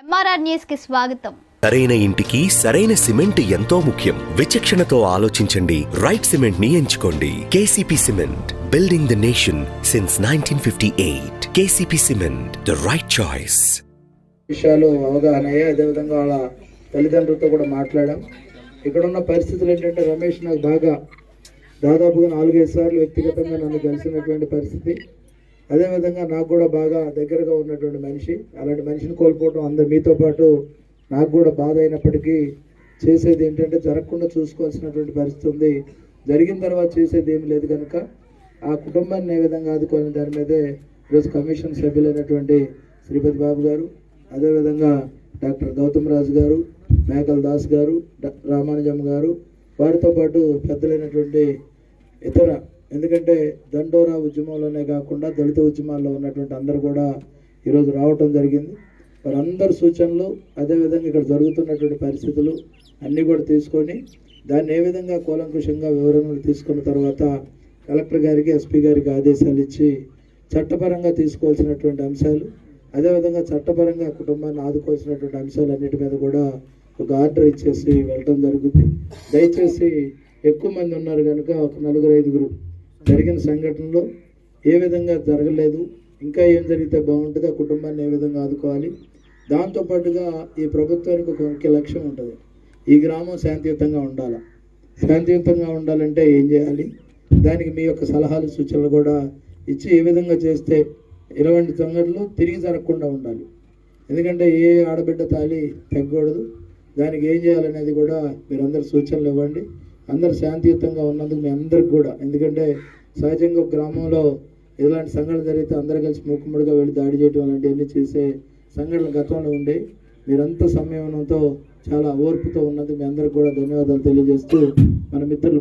MRR న్యూస్కి స్వాగతం. సరైన ఇంటికి సరైన సిమెంట్ ఎంతో ముఖ్యం. విచక్షణతో ఆలోచించండి. రైట్ సిమెంట్ని ఎంచుకోండి KCP cement building the nation since nineteen fifty eight KCP cement the right choice విషయాలు అవగాహన అయ్యాయి అదేవిధంగా వాళ్ళ తల్లిదండ్రులతో కూడా మాట్లాడాం. ఇక్కడ ఉన్న పరిస్థితులు ఏంటంటే రమేష్ నాకు బాగా దాదాపుగా నాలుగైదు సార్లు వ్యక్తిగతంగా నన్ను కలిసినటువంటి పరిస్థితి. అదేవిధంగా నాకు కూడా బాగా దగ్గరగా ఉన్నటువంటి మనిషి అలాంటి మనిషిని కోల్పోవడం అందరు మీతో పాటు నాకు కూడా బాధ అయినప్పటికీ చేసేది ఏంటంటే జరగకుండా చూసుకోవాల్సినటువంటి పరిస్థితి ఉంది. జరిగిన తర్వాత చేసేది ఏమి లేదు కనుక ఆ కుటుంబాన్ని ఏ విధంగా ఆదుకోవాలని దాని మీదే ఈరోజు కమిషన్ సభ్యులైనటువంటి శ్రీపతి బాబు గారు అదేవిధంగా డాక్టర్ గౌతమ్ రాజు గారు మేకల దాస్ గారు రామానుజం గారు వారితో పాటు పెద్దలైనటువంటి ఇతర ఎందుకంటే దండోరా ఉద్యమంలోనే కాకుండా దళిత ఉద్యమాల్లో ఉన్నటువంటి అందరూ కూడా ఈరోజు రావటం జరిగింది. వారందరి సూచనలు అదేవిధంగా ఇక్కడ జరుగుతున్నటువంటి పరిస్థితులు అన్నీ కూడా తీసుకొని దాన్ని ఏ విధంగా కూలంకుషంగా వివరణలు తీసుకున్న తర్వాత కలెక్టర్ గారికి ఎస్పీ గారికి ఆదేశాలు ఇచ్చి చట్టపరంగా తీసుకోవాల్సినటువంటి అంశాలు అదేవిధంగా చట్టపరంగా కుటుంబాన్ని ఆదుకోవాల్సినటువంటి అంశాలు అన్నిటి మీద కూడా ఒక ఆర్డర్ ఇచ్చేసి వెళ్ళటం జరుగుతుంది. దయచేసి ఎక్కువ మంది ఉన్నారు కనుక ఒక నలుగురు ఐదుగురు జరిగిన సంఘటనలో ఏ విధంగా జరగలేదు ఇంకా ఏం జరిగితే బాగుంటుంది ఆ కుటుంబాన్ని ఏ విధంగా ఆదుకోవాలి దాంతోపాటుగా ఈ ప్రభుత్వానికి ఒక ముఖ్య లక్ష్యం ఉంటుంది. ఈ గ్రామం శాంతియుతంగా ఉండాలి? శాంతియుతంగా ఉండాలంటే ఏం చేయాలి? దానికి మీ యొక్క సలహాలు సూచనలు కూడా ఇచ్చి ఏ విధంగా చేస్తే ఇలాంటి సంఘటనలు తిరిగి జరగకుండా ఉండాలి. ఎందుకంటే ఏ ఆడబిడ్డ తాలి తగ్గకూడదు. దానికి ఏం చేయాలనేది కూడా మీరందరూ సూచనలు ఇవ్వండి. అందరు శాంతియుతంగా ఉన్నందుకు మీ అందరికి కూడా. ఎందుకంటే సహజంగా గ్రామంలో ఇలాంటి సంఘటన జరిగితే అందరూ కలిసి మూకుమ్మడిగా వెళ్ళి దాడి చేయడం అలాంటివన్నీ చేసే సంఘటనలు గతంలో ఉండే మీరంతా సంయమనంతో చాలా ఓర్పుతో ఉన్నందుకు మీ అందరికి కూడా ధన్యవాదాలు తెలియజేస్తూ మన మిత్రులు